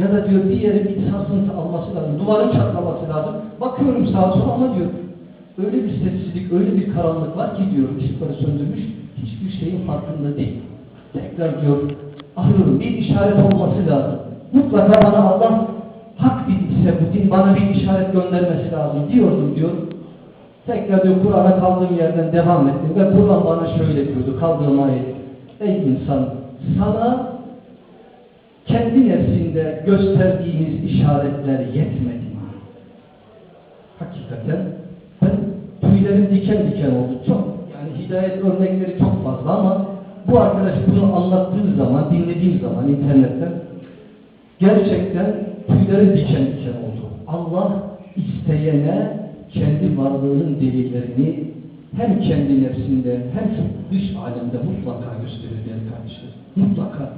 Ya da diyor bir yere bir sarsıntı alması lazım. Duvarın çatlaması lazım. Bakıyorum sağa sola ama diyor öyle bir sessizlik, öyle bir karanlık var ki diyor ışıkları söndürmüş. Hiçbir şeyin farkında değil. Tekrar diyor arıyorum bir işaret olması lazım. Mutlaka bana Allah hak bilgisi bu din bana bir işaret göndermesi lazım diyordum diyor. Tekrar diyor Kur'an'a kaldığım yerden devam ettim ve Kur'an bana şöyle diyordu kaldığım ayet. Ey insan sana kendi nefsinde gösterdiğimiz işaretler yetmedi mi? Hakikaten ben tüylerim diken diken oldu. Çok yani hidayet örnekleri çok fazla ama bu arkadaş bunu anlattığı zaman, dinlediğim zaman internetten gerçekten tüylerim diken diken oldu. Allah isteyene kendi varlığının delillerini hem kendi nefsinde hem dış alemde mutlaka gösterir değerli kardeşler. Mutlaka.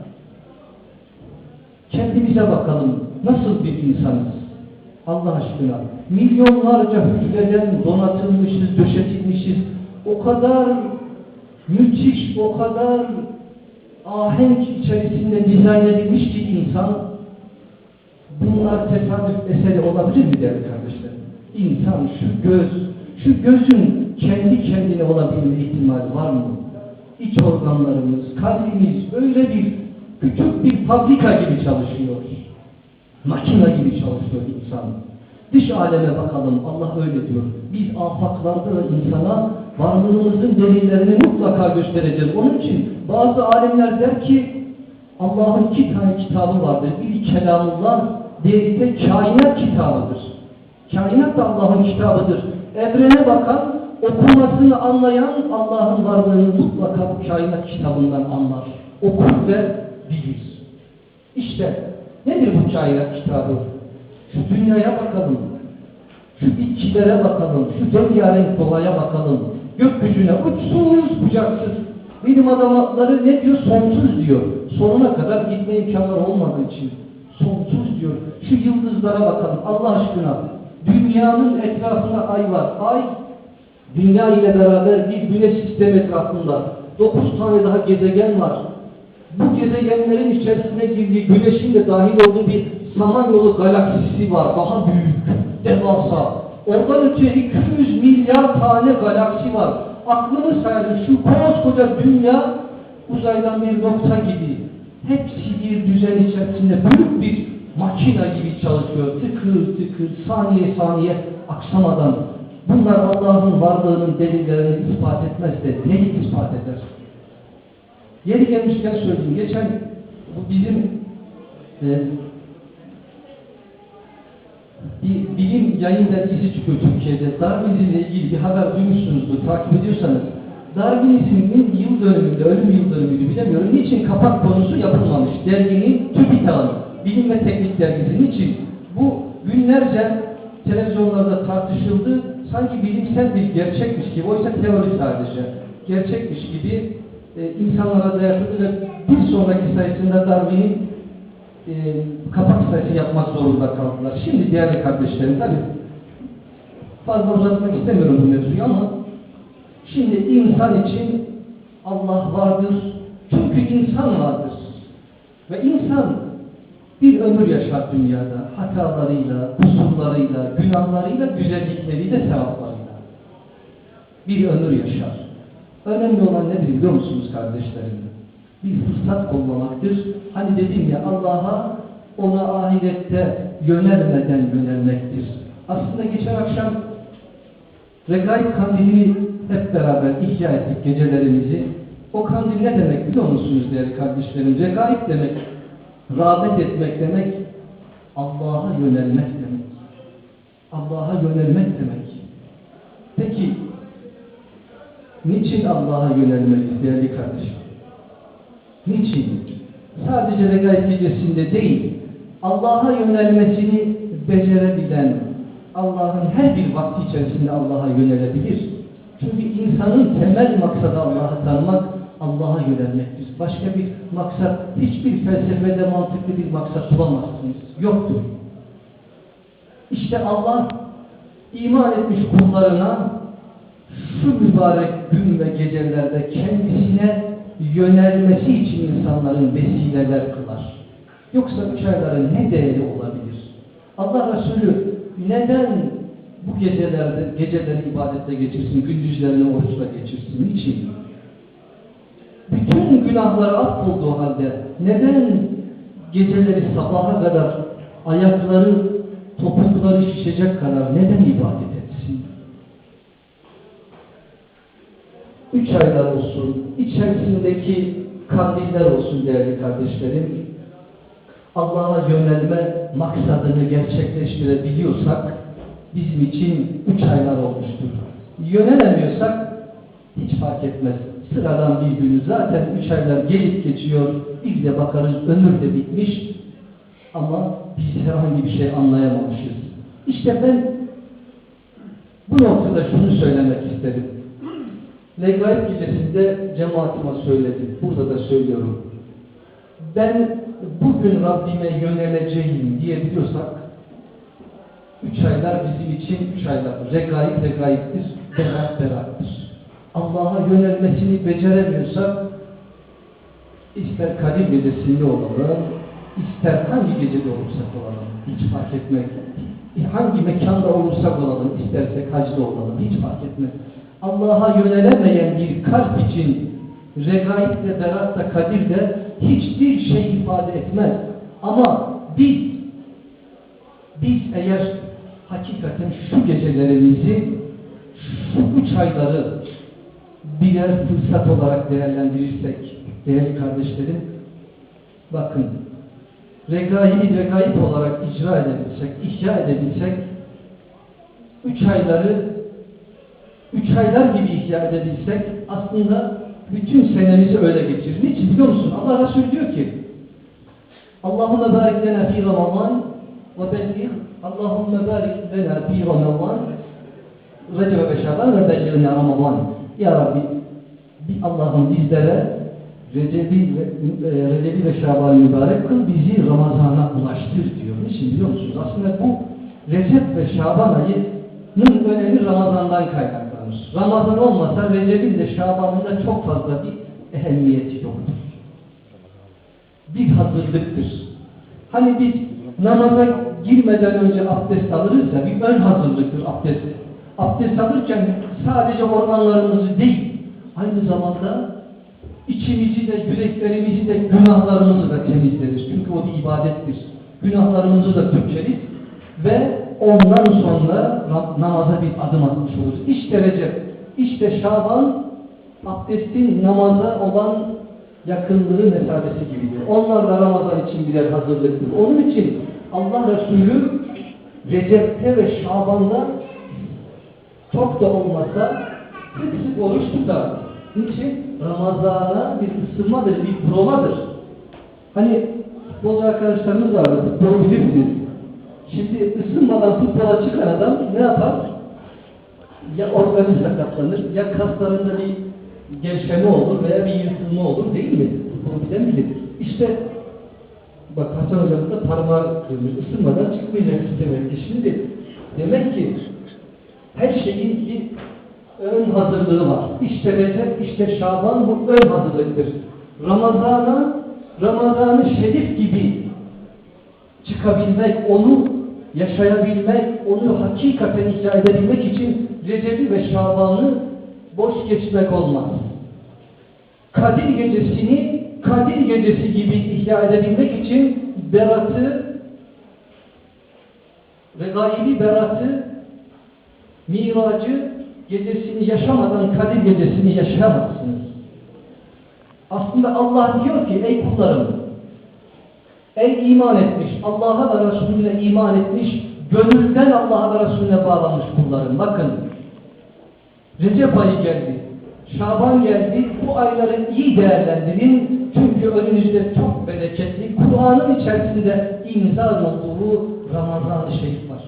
Kendimize bakalım. Nasıl bir insanız? Allah aşkına. Milyonlarca hücreden donatılmışız, döşetilmişiz. O kadar müthiş, o kadar ahenk içerisinde dizayn edilmiş ki insan bunlar tesadüf eseri olabilir mi değerli kardeşler? İnsan şu göz, şu gözün kendi kendine olabilme ihtimali var mı? İç organlarımız, kalbimiz öyle bir küçük bir fabrika gibi çalışıyor. Makina gibi çalışıyor insan. Dış aleme bakalım. Allah öyle diyor. Biz afaklarda da insana varlığımızın delillerini mutlaka göstereceğiz. Onun için bazı alimler der ki Allah'ın iki tane kitabı vardır. Biri kelamullah, diğeri de kainat kitabıdır. Kainat da Allah'ın kitabıdır. Evrene bakan, okumasını anlayan Allah'ın varlığını mutlaka bu kainat kitabından anlar. Okur ve bilir. İşte nedir bu kainat kitabı? Şu dünyaya bakalım. Şu bitkilere bakalım. Şu rengarenk doğaya bakalım. Gökyüzüne uçsuz bucaksız. Bilim adamları ne diyor? Sonsuz diyor. Sonuna kadar gitme imkanları olmadığı için. Sonsuz diyor. Şu yıldızlara bakalım. Allah aşkına. Dünyanın etrafına ay var. Ay dünya ile beraber bir güneş sistemi etrafında. Dokuz tane daha gezegen var. Bu gezegenlerin içerisine girdiği güneşin de dahil olduğu bir Samanyolu galaksisi var. Daha büyük, devasa. Oradan öte 200 milyar tane galaksi var. Aklını sayarım şu koskoca dünya uzaydan bir nokta gibi. Hepsi bir düzen içerisinde büyük bir makina gibi çalışıyor. Tıkır tıkır, saniye saniye aksamadan. Bunlar Allah'ın varlığının delillerini ispat etmez de neyi ispat eder? Yeri gelmişken söyleyeyim. Geçen bu bizim e, bir bilim yayın dergisi çıkıyor Türkiye'de. Darwinizmle ilgili bir haber duymuşsunuzdur, takip ediyorsanız. Darwinizmin yıl dönümünde, ölüm yıl dönümüydü bilemiyorum. Niçin kapak konusu yapılmamış? Derginin TÜBİTAK'ın, Bilim ve Teknik Dergisi. Niçin? Bu günlerce televizyonlarda tartışıldı. Sanki bilimsel bir gerçekmiş gibi, oysa teori sadece. Gerçekmiş gibi e, insanlara dayatıldı ve bir sonraki sayısında Darwin'in e, kapak sayısı yapmak zorunda kaldılar. Şimdi değerli kardeşlerim tabi fazla uzatmak istemiyorum bu mevzuyu ama şimdi insan için Allah vardır. Çünkü insan vardır. Ve insan bir ömür yaşar dünyada. Hatalarıyla, kusurlarıyla, günahlarıyla, güzellikleriyle, sevaplarıyla. Bir ömür yaşar. Önemli olan nedir biliyor musunuz kardeşlerim? Bir fırsat kollamaktır. Hani dedim ya Allah'a ona ahirette yönelmeden yönelmektir. Aslında geçen akşam Regaib kandilini hep beraber ihya ettik gecelerimizi. O kandil ne demek biliyor musunuz değerli kardeşlerim? Regaib demek, rağbet etmek demek, Allah'a yönelmek demek. Allah'a yönelmek demek. Peki, niçin Allah'a yönelmek değerli kardeşim? Niçin? Sadece regaib gecesinde değil, Allah'a yönelmesini becerebilen, Allah'ın her bir vakti içerisinde Allah'a yönelebilir. Çünkü insanın temel maksadı Allah'ı tanımak, Allah'a yönelmektir. Başka bir maksat, hiçbir felsefede mantıklı bir maksat bulamazsınız. Yoktur. İşte Allah iman etmiş kullarına şu mübarek gün ve gecelerde kendisine yönelmesi için insanların vesileler kılar. Yoksa üç ayların ne değeri olabilir? Allah Resulü neden bu gecelerde, geceleri ibadetle geçirsin, gündüzlerini oruçla geçirsin? Niçin? Bütün günahları affolduğu halde neden geceleri sabaha kadar ayakları, topukları şişecek kadar neden ibadet Üç aylar olsun, içerisindeki kandiller olsun değerli kardeşlerim. Allah'a yönelme maksadını gerçekleştirebiliyorsak bizim için üç aylar olmuştur. Yönelemiyorsak hiç fark etmez. Sıradan bir günü zaten üç aylar gelip geçiyor. Bir de bakarız ömür de bitmiş. Ama biz herhangi bir şey anlayamamışız. İşte ben bu noktada şunu söylemek istedim. Legaib gecesinde cemaatime söyledim. Burada da söylüyorum. Ben bugün Rabbime yöneleceğim diyebiliyorsak üç aylar bizim için üç aylar. Regaib regaiptir, berat berattır. Allah'a yönelmesini beceremiyorsak ister Kadir gecesinde olalım, ister hangi gecede olursak olalım, hiç fark etmez. Hangi mekanda olursak olalım, istersek hacda olalım, hiç fark etmez. Allah'a yönelemeyen bir kalp için regaib de, berat da, kadir de hiçbir şey ifade etmez. Ama biz, biz eğer hakikaten şu gecelerimizi, şu üç ayları birer fırsat olarak değerlendirirsek, değerli kardeşlerim, bakın, regaibi regaib olarak icra edebilsek, ihya edebilsek, üç ayları üç aylar gibi ihya edebilsek aslında bütün senemizi öyle geçirir. Niçin biliyor musun? Allah Resulü diyor ki Allahümme barik lena fi Ramazan ve belli Allahümme barik lena fi Ramazan Recep ve Şaban ve belli Ramazan Ya Rabbi Allah'ım bizlere Recep'i ve, e, Recep'i ve Şaban'ı mübarek kıl bizi Ramazan'a ulaştır diyor. Niçin biliyor musunuz? Aslında bu Recep ve Şaban ayının önemi Ramazan'dan kaynaklanır. Ramazan olmasa Recep'in de Şaban'ın çok fazla bir ehemmiyeti yoktur. Bir hazırlıktır. Hani biz namaza girmeden önce abdest alırız ya bir ön hazırlıktır abdest. Abdest alırken sadece organlarımızı değil aynı zamanda içimizi de yüreklerimizi de günahlarımızı da temizleriz. Çünkü o bir ibadettir. Günahlarımızı da dökeriz ve ondan sonra namaza bir adım atmış oluruz. İşte Recep, işte Şaban abdestin namaza olan yakınlığı mesafesi gibidir. Onlar da Ramazan için birer hazırlıktır. Onun için Allah Resulü Recep'te ve Şaban'da çok da olmasa sık sık oruç tutar. Niçin? Ramazana bir ısınmadır, bir provadır. Hani futbolcu arkadaşlarımız vardı, futbolu bilirsiniz. Şimdi ısınmadan futbola çıkan adam ne yapar? Ya organı sakatlanır, ya kaslarında bir gevşeme olur veya bir yırtılma olur değil mi? Futbol bilen bilir. İşte bak Hasan Hocam da parmağı kırmış, ısınmadan çıkmayacaksın demek ki. Şimdi demek ki her şeyin bir ön hazırlığı var. İşte Recep, işte Şaban bu ön hazırlıktır. Ramazan'a, Ramazan-ı Şerif gibi çıkabilmek, onu yaşayabilmek, onu hakikaten ihya edebilmek için Recep'i ve Şaban'ı boş geçmek olmaz. Kadir gecesini Kadir gecesi gibi ihya edebilmek için beratı ve gaybi beratı miracı gecesini yaşamadan Kadir gecesini yaşayamazsınız. Aslında Allah diyor ki ey kullarım ey iman etmiş, Allah'a ve Resulüne iman etmiş, gönülden Allah'a ve Resulüne bağlanmış kullarım. Bakın Recep ayı geldi. Şaban geldi. Bu ayları iyi değerlendirin. Çünkü önünüzde çok bereketli, Kur'an'ın içerisinde imzal olduğu Ramazan-ı Şerif var.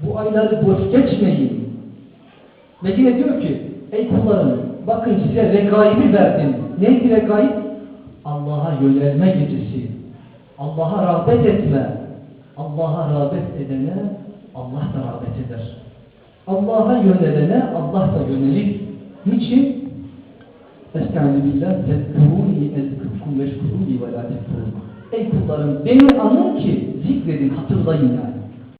Bu ayları boş geçmeyin. Ve yine diyor ki, ey kullarım, bakın size regaibi verdim. Neydi regaib? Allah'a yönelme gecesi. Allah'a rağbet etme. Allah'a rağbet edene Allah da rağbet eder. Allah'a yönelene Allah da yönelir. Niçin? Estaizu billah tezkuruni ezkurkum veşkuruni ve la tezkurun. Ey kullarım beni anın ki zikredin hatırlayın yani.